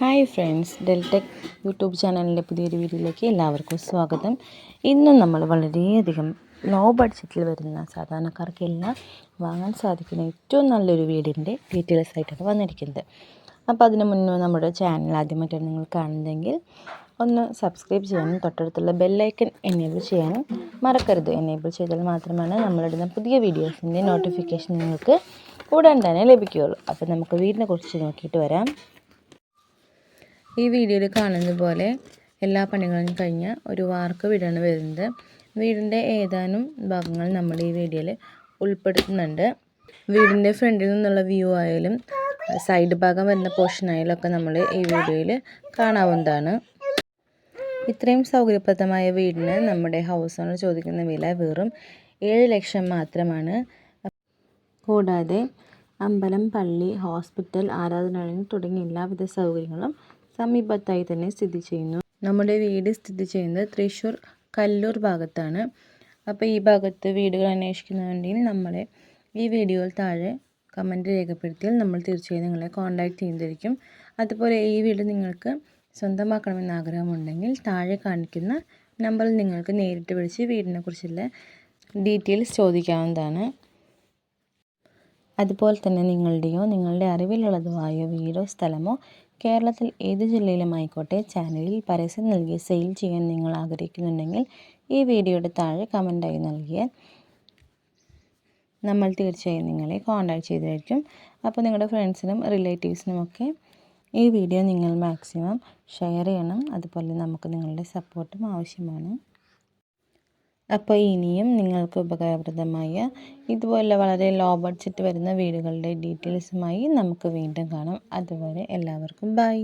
Hi friends Deltech YouTube ചാനലിന്റെ പുതിയൊരു വീഡിയോയിലേക്ക് എല്ലാവർക്കും സ്വാഗതം. ഇന്ന് നമ്മൾ വളരെയധികം ലോ ബഡ്ജറ്റിൽ വരുന്ന സാധാരണക്കാർക്കെല്ലാം വാങ്ങാൻ സാധിക്കുന്ന ഏറ്റവും നല്ലൊരു വീടിന്റെ ഡീറ്റെയിൽസ് ആയിട്ടാണ് വന്നിരിക്കുന്നത്. അപ്പോൾ അതിന് മുന്നേ നമ്മുടെ ചാനൽ ആദ്യമായിട്ടാണ് നിങ്ങൾ കാണുന്നതെങ്കിൽ ഒന്ന് സബ്സ്ക്രൈബ് ചെയ്യാനും തൊട്ടടുത്തുള്ള ബെല്ലൈക്കൻ എനേബിൾ ചെയ്യാനും മറക്കരുത്. എനേബിൾ ചെയ്താൽ മാത്രമാണ് നമ്മളിടുന്ന പുതിയ വീഡിയോസിന്റെ നോട്ടിഫിക്കേഷൻ നിങ്ങൾക്ക് ഉടൻ തന്നെ ലഭിക്കുകയുള്ളൂ. അപ്പോൾ നമുക്ക് വീടിനെ കുറിച്ച് നോക്കിയിട്ട് വരാം. ഈ വീഡിയോയിൽ കാണുന്നത് പോലെ എല്ലാ പണികളും കഴിഞ്ഞ് ഒരു വാർക്ക് വീടാണ് വരുന്നത്. വീടിന്റെ ഏതാനും ഭാഗങ്ങൾ നമ്മൾ ഈ വീഡിയോയിൽ ഉൾപ്പെടുത്തുന്നുണ്ട്. വീടിന്റെ ഫ്രണ്ടിൽ നിന്നുള്ള വ്യൂ ആയാലും സൈഡ് ഭാഗം വരുന്ന പോർഷൻ ആയാലും ഒക്കെ നമ്മൾ ഈ വീഡിയോയിൽ കാണാവുന്നതാണ്. ഇത്രയും സൗകര്യപ്രദമായ വീടിന് നമ്മുടെ ഹൗസ് ഓണർ ചോദിക്കുന്ന വില വെറും ഏഴ് ലക്ഷം മാത്രമാണ്. കൂടാതെ അമ്പലം പള്ളി ഹോസ്പിറ്റൽ ആരാധനാലയം തുടങ്ങിയ എല്ലാവിധ സൗകര്യങ്ങളും സമീപത്തായി തന്നെ സ്ഥിതി ചെയ്യുന്നു. നമ്മുടെ വീട് സ്ഥിതി ചെയ്യുന്നത് തൃശ്ശൂർ കല്ലൂർ ഭാഗത്താണ്. അപ്പോൾ ഈ ഭാഗത്ത് വീടുകൾ അന്വേഷിക്കുന്നുണ്ടെങ്കിൽ നമ്മളെ ഈ വീഡിയോയിൽ താഴെ കമന്റ് രേഖപ്പെടുത്തിയാൽ നമ്മൾ തീർച്ചയായും നിങ്ങളെ കോൺടാക്റ്റ് ചെയ്തിരിക്കും അതുപോലെ ഈ വീട് നിങ്ങൾക്ക് സ്വന്തമാക്കണമെന്ന് ആഗ്രഹമുണ്ടെങ്കിൽ താഴെ കാണിക്കുന്ന നമ്പറിൽ നിങ്ങൾക്ക് നേരിട്ട് വിളിച്ച് വീടിനെക്കുറിച്ചുള്ള ഡീറ്റെയിൽസ് ചോദിക്കാവുന്നതാണ്. അതുപോലെ തന്നെ നിങ്ങളുടെയോ നിങ്ങളുടെ അറിവിലുള്ളതോ ആയ വീടോ സ്ഥലമോ കേരളത്തിൽ ഏത് ജില്ലയിലും ആയിക്കോട്ടെ ചാനലിൽ പരസ്യം നൽകി സെയിൽ ചെയ്യാൻ നിങ്ങൾ ആഗ്രഹിക്കുന്നുണ്ടെങ്കിൽ ഈ വീഡിയോയുടെ താഴെ കമന്റായി നൽകിയാൽ നമ്മൾ തീർച്ചയായും നിങ്ങളെ കോൺടാക്ട് ചെയ്തായിരിക്കും അപ്പോൾ നിങ്ങളുടെ ഫ്രണ്ട്സിനും റിലേറ്റീവ്സിനുമൊക്കെ ഈ വീഡിയോ നിങ്ങൾ മാക്സിമം ഷെയർ ചെയ്യണം. അതുപോലെ നമുക്ക് നിങ്ങളുടെ സപ്പോർട്ടും ആവശ്യമാണ്. അപ്പോൾ ഇനിയും നിങ്ങൾക്ക് ഉപകാരപ്രദമായ ഇതുപോലെ വളരെ ലോ ബഡ്ജറ്റ് വരുന്ന വീടുകളുടെ ഡീറ്റെയിൽസുമായി നമുക്ക് വീണ്ടും കാണാം. അതുവരെ എല്ലാവർക്കും ബൈ